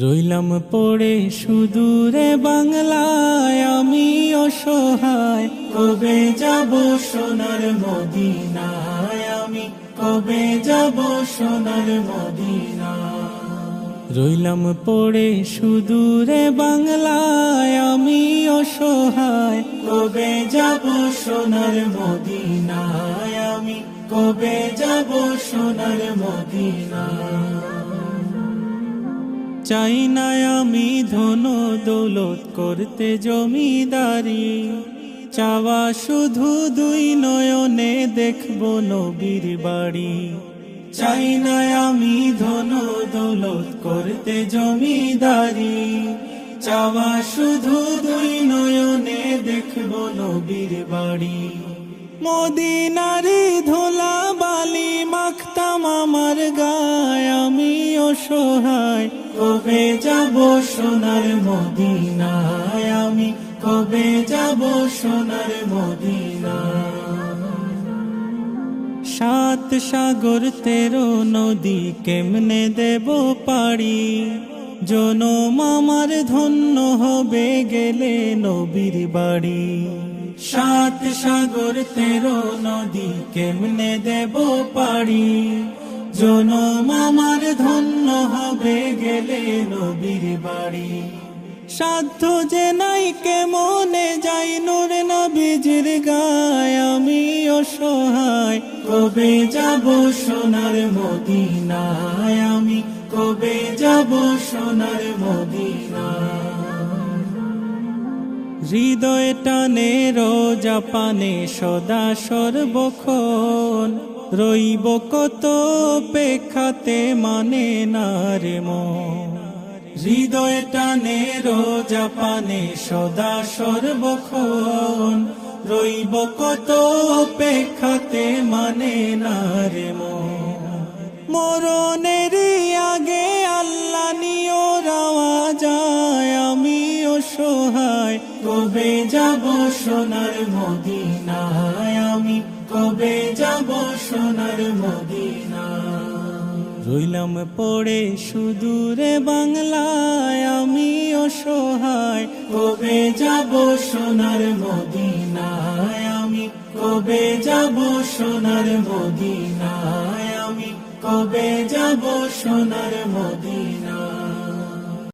রইলাম পড়ে সুদূরে বাংলায়, আমি অসহায়। কবে যাব সোনার মদিনায়? আমি কবে যাব সোনার মদিনায়? রইলাম পড়ে সুদূরে বাংলায়, আমি অসহায়। কবে যাব সোনার মদিনায়? আমি কবে যাব সোনার মদিনায়? চাই না আমি ধন দৌলত করতে জমিদারি। চাওয়া শুধু দুই নয়নে দেখব নবীর বাড়ি। চাই না আমি ধন দৌলত করতে জমিদারি। চাওয়া শুধু দুই নয়নে দেখব নবীর বাড়ি। মদিনারি ধোলা কবে যাব সোনার মদিনায়? আমি কবে যাব সোনার মদিনায়? সাত সাগর তেরো নদী কেমনে দেব পাড়ি? জনম আমার ধন্য হবে গেলে নবীর বাড়ি। সাত সাগর তেরো নদী কেমনে দেব পাড়ি? জনম আমার ধন্য হবে গেলে নবীর বাড়ি। সাধ্য যে নাই কেমনে যাই নূর নবীজির গায়, আমি অসহায়। কবে যাব সোনার মদিনায়? আমি কবে যাব সোনার মদিনায়? হৃদয় টানে রোজা পানে সদা সর্বক্ষণ। রইব কত পেখাতে মানে না রে হৃদয় টানে রোজা পানে সদা সর্বক্ষণ। রইব কত পেখাতে মানে না রে মরণের আগে আল্লাহ নিও রাওয়া যায় আমি অসহায় কবে যাব সোনার মদিনায় আমি? কবে যাব সোনার মদিনা? রইলাম পড়ে সুদূরে বাংলায় আমি অসহায় কবে যাব সোনার মদিনায়? আমি কবে যাব সোনার মদিনায়? আমি কবে যাব সোনার মদিনায়?